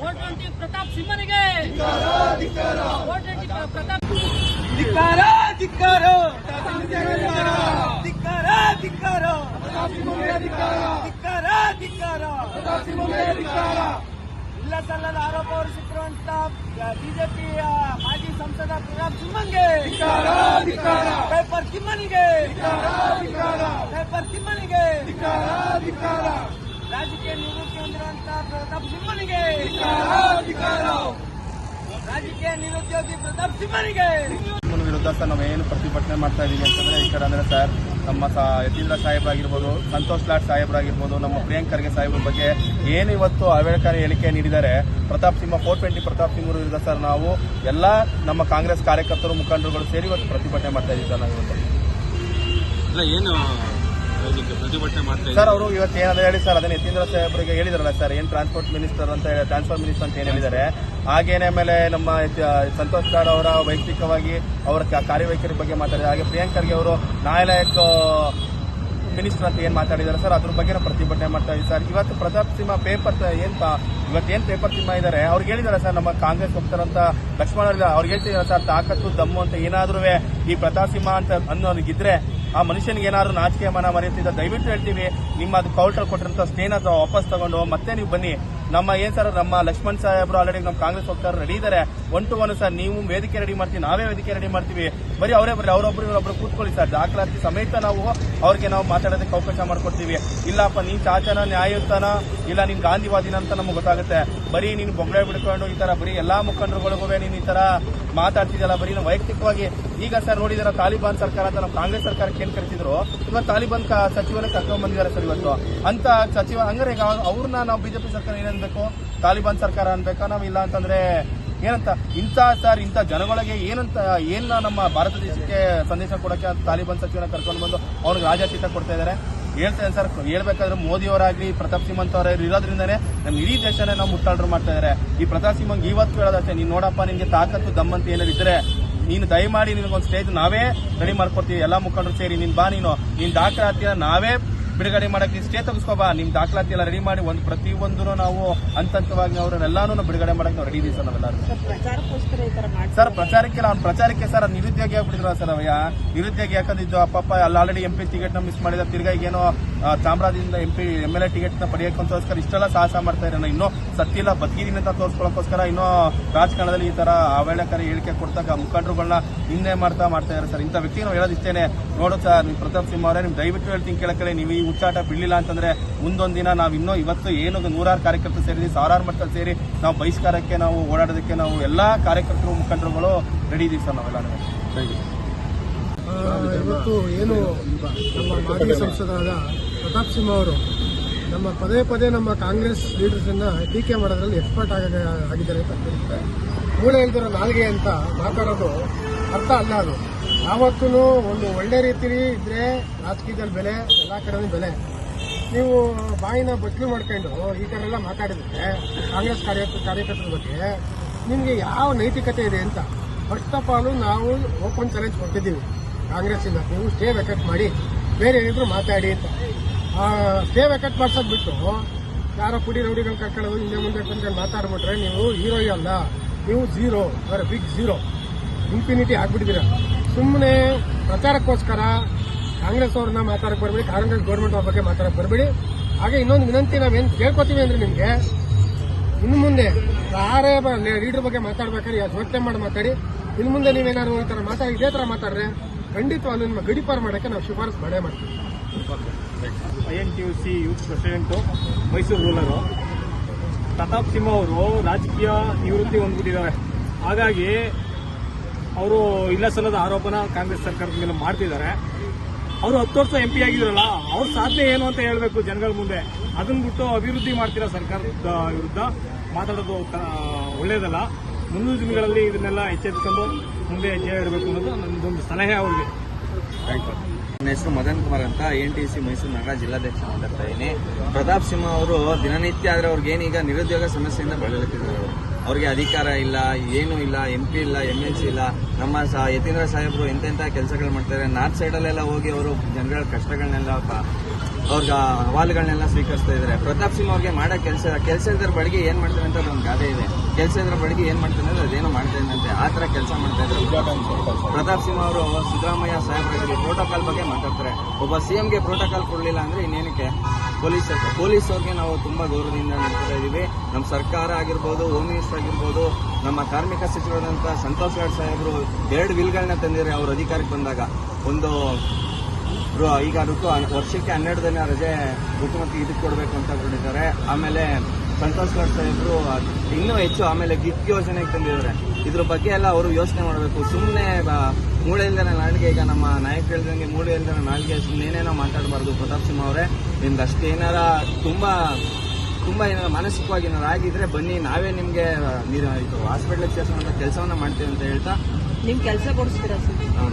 Vote twenty Pratap ಸಿಂಹನಿಗೆ vote twenty Pratap ಧಿಕ್ಕಾರ ಧಿಕ್ಕಾರ ಧಿಕ್ಕಾರ ಧಿಕ್ಕಾರ ಧಿಕ್ಕಾರ ಧಿಕ್ಕಾರ ಇಲ್ಲ ಸಲ್ಲದ ಆರೋಪ ಹೊರಿಸಿರುವಂತ ಬಿಜೆಪಿಯ ಮಾಜಿ ಸಂಸದ ಪ್ರತಾಪ್ ಸಿಂಹನ್ಗೆ ಪೇಪರ್ ತಿಮ್ಮನಿಗೆ ಪೇಪರ್ ತಿಮ್ಮನಿಗೆ ರಾಜಕೀಯ ನಿವೃತ್ತಿ ಹೊಂದಿರುವಂತಹ ಪ್ರತಾಪ್ ಸಿಂಹನಿಗೆ. ರಾಜಕೀಯ ನಿರುದ್ಯೋಗಿ ಪ್ರತಾಪ್ ಸಿಂಹನಿಗೆ. ವಿರುದ್ಧ ಸರ್ ನಾವು ಏನು ಪ್ರತಿಭಟನೆ ಮಾಡ್ತಾ ಇದೀವಿ ಅಂತಂದ್ರೆ ಈ ಕಡೆ ಅಂದ್ರೆ ಸರ್ ನಮ್ಮ ಸಾ ಯತೀಂದ್ರ ಸಾಹೇಬ್ರಾಗಿರ್ಬೋದು ಸಂತೋಷ್ ಲಾಡ್ ಸಾಹೇಬ್ರಾಗಿರ್ಬೋದು ನಮ್ಮ ಪ್ರಿಯಾಂಕ್ ಖರ್ಗೆ ಸಾಹೇಬ್ರ ಬಗ್ಗೆ ಏನು ಇವತ್ತು ಅವೇಳಕಾರಿ ಹೇಳಿಕೆ ನೀಡಿದ್ದಾರೆ ಪ್ರತಾಪ್ ಸಿಂಹ ಫೋರ್ ಟ್ವೆಂಟಿ ಪ್ರತಾಪ್ ಸಿಂಗ್ ವಿರುದ್ಧ ಸರ್ ನಾವು ಎಲ್ಲ ನಮ್ಮ ಕಾಂಗ್ರೆಸ್ ಕಾರ್ಯಕರ್ತರು ಮುಖಂಡರುಗಳು ಸೇರಿ ಇವತ್ತು ಪ್ರತಿಭಟನೆ ಮಾಡ್ತಾ ಇದ್ದೀವಿ ಸರ್ ನಾವು ಇವತ್ತು. ಇಲ್ಲ ಏನು ಇದಕ್ಕೆ ಪ್ರತಿಭಟನೆ ಮಾಡ್ತಾ ಸರ್ ಅವರು ಇವತ್ತು ಏನಾದ್ರು ಹೇಳಿ ಸರ್ ಅದನ್ನ ಯತೀಂದ್ರ ಸಾಹೇಬ್ರಿಗೆ ಹೇಳಿದಾರಲ್ಲ ಸರ್ ಏನ್ ಟ್ರಾನ್ಸ್ಪೋರ್ಟ್ ಮಿನಿಸ್ಟರ್ ಅಂತ ಟ್ರಾನ್ಸ್ಪೋರ್ಟ್ ಟ್ರಾನ್ಸ್ಫರ್ ಮಿನಿಸ್ಟರ್ ಅಂತ ಏನು ಹೇಳಿದ್ದಾರೆ? ಹಾಗೇನೆ ಮೇಲೆ ನಮ್ಮ ಸಂತೋಷ್ ಲಾಡ್ ಅವರ ವೈಯಕ್ತಿಕವಾಗಿ ಅವರ ಕಾರ್ಯವೈಖರಿ ಬಗ್ಗೆ ಮಾತಾಡಿದ್ದಾರೆ. ಹಾಗೆ ಪ್ರಿಯಾಂಕರ್ಗೆ ಅವರು ನ್ಯಾಯಾಲಯಕ್ಕೆ ಮಿನಿಸ್ಟರ್ ಅಂತ ಏನ್ ಮಾತಾಡಿದ್ದಾರೆ ಸರ್ ಅದ್ರ ಬಗ್ಗೆ ಪ್ರತಿಭಟನೆ ಮಾಡ್ತಾ ಇದ್ದೀವಿ ಸರ್. ಇವತ್ತು ಪ್ರತಾಪ್ ಸಿಂಹ ಪೇಪರ್ ಏನು ಇವತ್ತು ಇವತ್ತೇನ್ ಪೇಪರ್ ಸಿಂಹ ಇದ್ದಾರೆ? ಅವ್ರಿಗೆ ಹೇಳಿದಾರೆ ಸರ್ ನಮ್ಮ ಕಾಂಗ್ರೆಸ್ ಹೋಗ್ತಾರಂತ ಲಕ್ಷ್ಮಣ ಅವ್ರಿಗೆ ಹೇಳ್ತಿದ್ದಾರೆ ಸರ್ ತಾಕತ್ತು ದಮ್ಮು ಅಂತ ಏನಾದ್ರೂ ಈ ಪ್ರತಾಪ್ ಸಿಂಹ ಅಂತ ಅನ್ನೋರಿಗಿದ್ರೆ ಆ ಮನುಷ್ಯನಿಗೆ ಏನಾದ್ರು ನಾಚಿಕೆ ಮನ ಮರೆಯುತ್ತಿದ್ದ, ದಯವಿಟ್ಟು ಹೇಳ್ತೀವಿ ನಿಮ್ಮ ಅದು ಕೌಂಟರ್ ಕೊಟ್ಟಿರಂತ ಸ್ಟೇನ ವಾಪಸ್ ತಗೊಂಡು, ಮತ್ತೆ ನೀವು ಬನ್ನಿ. ನಮ್ಮ ಏನ್ ಸರ್, ನಮ್ಮ ಲಕ್ಷ್ಮಣ್ ಸಾಹೇಬ್ರು ಆಲ್ರೆಡಿ ನಮ್ಮ ಕಾಂಗ್ರೆಸ್ ಹೋಗ್ತಾರೆ ರೆಡಿ ಇದ್ದಾರೆ. ಒನ್ ಟು ಒನ್ ಸರ್, ನೀವು ವೇದಿಕೆ ರೆಡಿ ಮಾಡ್ತೀವಿ, ನಾವೇ ವೇದಿಕೆ ರೆಡಿ ಮಾಡ್ತೀವಿ. ಬರೀ ಅವರೇ ಬರೀ ಅವರೊಬ್ರು ಇವರೊಬ್ರು ಕೂತ್ಕೊಳ್ಳಿ ಸರ್. ದಾಖಲಾತಿ ಸಮೇತ ನಾವು ಅವ್ರಿಗೆ ನಾವು ಮಾತಾಡೋದಕ್ಕೆ ಅವಕಾಶ ಮಾಡ್ಕೊಡ್ತೀವಿ. ಇಲ್ಲಪ್ಪ, ನೀನ್ ಚಾಚನ, ನ್ಯಾಯಯುತನ, ಇಲ್ಲ ನೀನ್ ಗಾಂಧಿವಾದಿನ ಅಂತ ನಮ್ಗೆ ಗೊತ್ತಾಗುತ್ತೆ. ಬರೀ ನೀನು ಬೊಂಬೆ ಬಿಡ್ಕೊಂಡು ಈ ತರ ಬರೀ ಎಲ್ಲಾ ಮುಖಂಡರುಗಳಿಗೂ ನೀನು ಈ ತರ ಮಾತಾಡ್ತಿದ್ದಲ್ಲ ಬರೀ ನಾವು ವೈಯಕ್ತಿಕವಾಗಿ. ಈಗ ಸರ್ ನೋಡಿದಾರ ತಾಲಿಬಾನ್ ಸರ್ಕಾರ ಅಂತ ನಮ್ಮ ಕಾಂಗ್ರೆಸ್ ಸರ್ಕಾರಕ್ಕೆ ಏನ್ ಕರೆಸಿದ್ರು ಇವತ್ತು ತಾಲಿಬಾನ್ ಸಚಿವನ ಕರ್ಕೊಂಡ್ ಬಂದಿದ್ದಾರೆ ಸರ್ ಇವತ್ತು. ಅಂತ ಸಚಿವ, ಹಂಗಾರೆ ಈಗ ಅವ್ರನ್ನ ನಾವು ಬಿಜೆಪಿ ಸರ್ಕಾರ ಏನನ್ಬೇಕು ತಾಲಿಬಾನ್ ಸರ್ಕಾರ ಅನ್ಬೇಕಾ, ನಾವು ಇಲ್ಲ ಅಂತಂದ್ರೆ ಏನಂತ, ಇಂಥ ಸರ್, ಇಂಥ ಜನಗಳಿಗೆ ಏನಂತ, ಏನ್ ನಮ್ಮ ಭಾರತ ದೇಶಕ್ಕೆ ಸಂದೇಶ ಕೊಡಕ್ಕೆ ತಾಲಿಬಾನ್ ಸಚಿವನ ಕರ್ಕೊಂಡು ಬಂದು ಅವ್ರಿಗೆ ರಾಜಾತೀತ ಕೊಡ್ತಾ ಇದ್ದಾರೆ ಹೇಳ್ತೇನೆ ಸರ್, ಹೇಳ್ಬೇಕಾದ್ರೆ ಮೋದಿಯವರಾಗ್ಲಿ ಪ್ರತಾಪ್ ಸಿಂಹಂತ ಅವರ ಇರೋದ್ರಿಂದನೇ ನಮ್ಮ ಇಡೀ ದೇಶನೇ ನಾವು ಮುಟ್ಟಾಳರು ಮಾಡ್ತಾ ಇದ್ದಾರೆ ಈ ಪ್ರತಾಪ್ ಸಿಂಹಂಗ್ ಇವತ್ತು ಹೇಳೋದಷ್ಟೇ ನೀನು ನೋಡಪ್ಪ, ನಿನ್ಗೆ ತಾಕತ್ತು ದಮ್ಮಂತ ಏನಾದ್ರು ಇದ್ರೆ ನೀನು ದಯಮಾಡಿ ನಿನಗೊಂದು ಸ್ಟೇಜ್ ನಾವೇ ರೆಡಿ ಮಾಡ್ಕೊಡ್ತೀವಿ, ಎಲ್ಲಾ ಮುಖಂಡರು ಸೇರಿ, ನೀನು ಬಾ ನೀನು, ನಿನ್ ದಾಖಲಾತಿನ ನಾವೇ ಬಿಡುಗಡೆ ಮಾಡಕ್ಕೆ ಸ್ಟೇ ತೆಗೆಸ್ಕೋಬಾ ನಿಮ್ ದಾಖಲಾತಿ ಎಲ್ಲ ರೆಡಿ ಮಾಡಿ ಒಂದು ಪ್ರತಿಯೊಂದೂ ನಾವು ಹಂತ ಹಂತವಾಗಿ ಅವ್ರನ್ನೆಲ್ಲಾನು ಬಿಡುಗಡೆ ಮಾಡಕ್ಕೆ ನಾವು ರೆಡಿ ಇದೀವಿ ಸರ್ ನಾವೆಲ್ಲರೂ ಪ್ರಚಾರಕ್ಕೋಸ್ಕರ ಈ ತರ ಮಾಡಿ ಸರ್ ಪ್ರಚಾರಕ್ಕೆ ಅವ್ನ ಪ್ರಚಾರಕ್ಕೆ ಸರ್ ನಿರುದ್ಯೋಗಿ ಆಗ್ಬಿಟ್ಟಿದ್ರ ಸರ್ ಅವಯ್ಯ ನಿರುದ್ಯೋಗಿ ಯಾಕಂದಿದ್ದು ಅಪ್ಪಪ್ಪ ಅಲ್ಲಿ ಆಲ್ರೆಡಿ ಎಂ ಪಿ ಟಿಕೆಟ್ನ ಮಿಸ್ ಮಾಡಿದ ತಿರ್ಗಾ ಈಗೇನೋ ಆ, ಚಾಮರಾಜದಿಂದ M P M L A ಟಿಕೆಟ್ನ ಪಡೆಯೋಕ್ಕೋಸ್ಕರ ಇಷ್ಟೆಲ್ಲ ಸಾಹಸ ಮಾಡ್ತಾ ಇರೋಣ ಇನ್ನೂ ಸತ್ತಿಲ್ಲ ಬದುಕಿದೀನಿ ಅಂತ ತೋರಿಸ್ಕೊಳ್ಳೋಕ್ಕೋಸ್ಕರ ಇನ್ನೂ ರಾಜಕಾರಣದಲ್ಲಿ ಈ ತರ ಅವೇಳಕಾರಿ ಹೇಳಿಕೆ ಕೊಡ್ತಾಗ ಮುಖಂಡರುಗಳನ್ನ ಹಿಂದೆ ಮಾಡ್ತಾ ಮಾಡ್ತಾ ಇದ್ದಾರೆ ಸರ್. ಇಂಥ ವ್ಯಕ್ತಿ ನಾವು ಹೇಳೋದು ಇಷ್ಟೇನೆ ನೋಡು ಸರ್ ನೀವು ಪ್ರತಾಪ್ ಸಿಂಹ ಅವರೇ ನೀವು ದಯವಿಟ್ಟು ಹೇಳ್ತೀನಿ ಕೇಳಕಡೆ ನೀವು ಈ ಹುಚ್ಚಾಟ ಬಿಡಲಿಲ್ಲ ಅಂತಂದ್ರೆ ಮುಂದೊಂದು ದಿನ ನಾವು ಇನ್ನೂ ಇವತ್ತು ಏನು ನೂರಾರು ಕಾರ್ಯಕರ್ತರು ಸೇರಿ ಸಾವಿರಾರು ಮಟ್ಟದಲ್ಲಿ ಸೇರಿ ನಾವು ಬಹಿಷ್ಕಾರಕ್ಕೆ ನಾವು ಓಡಾಡೋದಕ್ಕೆ ನಾವು ಎಲ್ಲಾ ಕಾರ್ಯಕರ್ತರು ಮುಖಂಡರುಗಳು ರೆಡಿ ಇದೀವಿ ಸರ್ ನಾವೆಲ್ಲ ಯು ಇವತ್ತು ಏನು ನಮ್ಮ ಮಾಜಿ ಸಂಸದರಾದ ಪ್ರತಾಪ್ ಸಿಂಹ ಅವರು ನಮ್ಮ ಪದೇ ಪದೇ ನಮ್ಮ ಕಾಂಗ್ರೆಸ್ ಲೀಡರ್ಸನ್ನ ಟೀಕೆ ಮಾಡೋದ್ರಲ್ಲಿ ಎಕ್ಸ್ಪರ್ಟ್ ಆಗ ಆಗಿದ್ದಾರೆ ಅಂತ ಹೇಳ್ತಾರೆ ಮೂಳೆ ಇಲ್ದಿರೋ ನಾಲ್ಗೆ ಅಂತ ಮಾತಾಡೋದು ಅರ್ಥ ಅಲ್ಲ ಅದು. ಯಾವತ್ತೂ ಒಂದು ಒಳ್ಳೆ ರೀತಿಲಿ ಇದ್ರೆ ರಾಜಕೀಯದಲ್ಲಿ ಬೆಲೆ ಎಲ್ಲ ಕಡೆನೂ ಬೆಲೆ. ನೀವು ಬಾಯಿನ ಬಚ್ಚಲು ಮಾಡ್ಕೊಂಡು ಈ ಥರ ಎಲ್ಲ ಮಾತಾಡಿದ್ರೆ ಕಾಂಗ್ರೆಸ್ ಕಾರ್ಯ ಕಾರ್ಯಕರ್ತರ ಬಗ್ಗೆ ನಿಮಗೆ ಯಾವ ನೈತಿಕತೆ ಇದೆ ಅಂತ ಫಸ್ಟ್ ಆಫ್ ಆಲ್ ನಾವು ಓಪನ್ ಚಾಲೆಂಜ್ ಕೊಟ್ಟಿದ್ದೀವಿ. ಕಾಂಗ್ರೆಸ್ಸಿಂದ. ನೀವು ಸ್ಟೇ ವೆಕಟ್ ಮಾಡಿ, ಬೇರೆ ಏನಿದ್ರು ಮಾತಾಡಿ ಅಂತ. ಸ್ಟೇ ವೆಕಟ್ ಮಾಡ್ಸೋದು ಬಿಟ್ಟು ಯಾರೋ ಪುಡಿ ರೌಡಿಗಳು ಕರ್ಕೊಳ್ಳೋದು ಹಿಂದೆ ಮುಂದೆ ಕುಂತ್ಕೊಂಡು ಮಾತಾಡ್ಬಿಟ್ರೆ ನೀವು ಹೀರೋ ಅಲ್ಲ. ನೀವು ಝೀರೋ ಅವರ ಬಿಗ್ ಝೀರೋ ಇನ್ಫಿನಿಟಿ ಆಗ್ಬಿಟ್ಟಿದ್ದೀರ. ಸುಮ್ಮನೆ ಪ್ರಚಾರಕ್ಕೋಸ್ಕರ ಕಾಂಗ್ರೆಸ್ ಅವ್ರನ್ನ ಮಾತಾಡಕ್ಕೆ ಬರಬೇಡಿ, ಕಾಂಗ್ರೆಸ್ ಗೌರ್ಮೆಂಟ್ ಅವ್ರ ಬಗ್ಗೆ ಮಾತಾಡಕ್ಕೆ ಬರಬೇಡಿ. ಹಾಗೆ ಇನ್ನೊಂದು ವಿನಂತಿ ನಾವೇನು ಕೇಳ್ಕೊತೀವಿ ಅಂದ್ರೆ ನಿಮಗೆ, ಇನ್ನು ಮುಂದೆ ಯಾರೇ ಲೀಡರ್ ಬಗ್ಗೆ ಮಾತಾಡ್ಬೇಕಾದ್ರೆ ಯೋಚನೆ ಮಾಡಿ ಮಾತಾಡಿ. ಇನ್ನು ಮುಂದೆ ನೀವೇನಾದ್ರು ಈ ತರ ಮಾತಾಡಿ, ಇದೇ ತರ ಮಾತಾಡ್ರೆ ಖಂಡಿತವಾಗ್ಲೂ ನಿಮ್ಮ ಗಡಿಪಾರು ಮಾಡೋಕ್ಕೆ ನಾವು ಶಿಫಾರಸು ಮಾಡೇ ಮಾಡ್ತೀವಿ. I N T U C youth president Mysuru ruler Pratap Simha ಅವರು ರಾಜಕೀಯ ನಿವೃತ್ತಿ ಹೊಂದ್ಬಿಟ್ಟಿದ್ದಾರೆ. ಹಾಗಾಗಿ ಅವರು ಇಲ್ಲ ಸಲ್ಲದ ಆರೋಪನ ಕಾಂಗ್ರೆಸ್ ಸರ್ಕಾರದ ಮೇಲೆ ಮಾಡ್ತಿದ್ದಾರೆ. ಅವರು ಹತ್ತು ವರ್ಷ ಎಂ ಪಿ ಆಗಿದ್ರಲ್ಲ, ಅವ್ರ ಸಾಧನೆ ಏನು ಅಂತ ಹೇಳಬೇಕು ಜನಗಳ ಮುಂದೆ. ಅದನ್ನ ಬಿಟ್ಟು ಅಭಿವೃದ್ಧಿ ಮಾಡ್ತೀರಾ ಸರ್ಕಾರದ ವಿರುದ್ಧ? ಮಾತಾಡೋದು ಒಳ್ಳೇದಲ್ಲ. ಮುಂದಿನ ದಿನಗಳಲ್ಲಿ ಇದನ್ನೆಲ್ಲ ಎಚ್ಚೆತ್ಕೊಂಡು ಮುಂದೆ ಹೆಜ್ಜೆ ಇಡಬೇಕು ಅನ್ನೋದು ನನ್ನದೊಂದು ಸಲಹೆ ಅವ್ರಿಗೆ. ನನ್ನ ಹೆಸರು ಮದನ್ ಕುಮಾರ್ ಅಂತ ಎನ್ ಟಿ ಸಿ ಮೈಸೂರು ನಗರ ಜಿಲ್ಲಾಧ್ಯಕ್ಷ ಮಾತಾಡ್ತಾ ಇದ್ದೀನಿ. ಪ್ರತಾಪ್ ಸಿಂಹ ಅವರು ದಿನನಿತ್ಯ ಆದರೆ ಅವ್ರಿಗೇನೀಗ ನಿರುದ್ಯೋಗ ಸಮಸ್ಯೆಯಿಂದ ಬಳಲುತ್ತಿದ್ದಾರೆ ಅವರು. ಅವ್ರಿಗೆ ಅಧಿಕಾರ ಇಲ್ಲ, ಏನೂ ಇಲ್ಲ ಎಂ ಪಿ ಇಲ್ಲ ಎಂ ಎಲ್ ಸಿ ಇಲ್ಲ. ನಮ್ಮ ಸ ಯತೀಂದ್ರ ಸಾಹೇಬರು ಎಂತೆಂಥ ಕೆಲಸಗಳು ಮಾಡ್ತಾರೆ. ನಾರ್ತ್ ಸೈಡಲ್ಲೆಲ್ಲ ಹೋಗಿ ಅವರು ಜನಗಳ ಕಷ್ಟಗಳನ್ನೆಲ್ಲ ಅವ್ರಿಗೆ ಅಹವಾಲುಗಳನ್ನೆಲ್ಲ ಸ್ವೀಕರಿಸ್ತಾ ಇದ್ದಾರೆ ಪ್ರತಾಪ್ ಸಿಂಗ್ ಅವ್ರಿಗೆ ಮಾಡೋ ಕೆಲಸ ಕೆಲಸ ಇದ್ರ ಬಳಿಗೆ ಏನ್ ಮಾಡ್ತಾರೆ ಅಂತ ಒಂದು ಗಾದೆ ಇದೆ. ಕೆಲಸ ಇದ್ರ ಬಳಿಗೆ ಏನ್ ಮಾಡ್ತಾರೆ ಅಂದ್ರೆ ಅದೇನೋ ಮಾಡ್ತಾ ಇದ್ದಂತೆ ಆ ತರ ಕೆಲಸ ಮಾಡ್ತಾ ಇದ್ದಾರೆ ಪ್ರತಾಪ್ ಸಿಂಗ್ ಅವರು ಸಿದ್ದರಾಮಯ್ಯ ಸಾಹೇಬರಿಗೆ ಪ್ರೋಟೋಕಾಲ್ ಬಗ್ಗೆ ಮಾತಾಡ್ತಾರೆ. ಒಬ್ಬ ಸಿಎಂಗೆ ಪ್ರೋಟೋಕಾಲ್ ಕೊಡಲಿಲ್ಲ ಅಂದ್ರೆ ಇನ್ನೇನಕ್ಕೆ? ಪೊಲೀಸ್ ಪೊಲೀಸ್ ಅವ್ರಿಗೆ ನಾವು ತುಂಬಾ ಗೌರವದಿಂದ ನೋಡ್ತಾ ಇದೀವಿ. ನಮ್ಮ ಸರ್ಕಾರ ಆಗಿರ್ಬೋದು ಹೋಮ್ ಮಿನಿಸ್ಟರ್ ಆಗಿರ್ಬೋದು, ನಮ್ಮ ಕಾರ್ಮಿಕ ಸಚಿವರಾದಂತಹ ಸಂತೋಷ್ ಗಾಡ್ ಸಾಹೇಬ್ರು ಎರಡು ವಿಲ್ಗಳನ್ನ ತಂದಿದ್ದಾರೆ ಅವ್ರ ಅಧಿಕಾರಕ್ಕೆ ಬಂದಾಗ. ಒಂದು ಈಗ ಅದಕ್ಕೂ ವರ್ಷಕ್ಕೆ ಹನ್ನೆರಡು ದಿನ ರಜೆ ಮುಖ್ಯಮಂತ್ರಿ ಇದಕ್ಕೆ ಕೊಡಬೇಕು ಅಂತ ಕೊಟ್ಟಿದ್ದಾರೆ ಆಮೇಲೆ ಸಂತೋಷ್ ಲಾಡ್ ಸಾಹೇಬರು ಇನ್ನೂ ಹೆಚ್ಚು ಆಮೇಲೆ ಗಿಫ್ಟ್ ಯೋಜನೆಗೆ ತಂದಿದ್ದಾರೆ ಇದ್ರ ಬಗ್ಗೆ ಎಲ್ಲ ಅವರು ಯೋಚನೆ ಮಾಡಬೇಕು. ಸುಮ್ಮನೆ ಮೂಳೆ ಇಲ್ದನ ಈಗ ನಮ್ಮ ನಾಯಕ ಹೇಳಿದಂಗೆ ಮೂಳೆ ಇಲ್ದನ ನಾಳಿಗೆ ಸುಮ್ಮನೆ ಏನೇನೋ ಮಾತಾಡಬಾರ್ದು ಪ್ರತಾಪ್ ಸಿಂಹ ಅವರೇ. ನಿಮ್ದು ಅಷ್ಟೇನಾರ ತುಂಬ ತುಂಬ ಏನಾರ ಮಾನಸಿಕವಾಗಿ ಏನಾರು ಆಗಿದ್ರೆ ಬನ್ನಿ ನಾವೇ ನಿಮ್ಗೆ ಇದು ಹಾಸ್ಪಿಟ್ಲಿಗೆ ಸೇರಿಸುವಂಥ ಕೆಲಸವನ್ನು ಮಾಡ್ತೀವಿ ಅಂತ ಹೇಳ್ತಾ. ನಿಮ್ಮ ಕೆಲಸ ಕೊಡಿಸ್ತೀರಾ ಸರ್?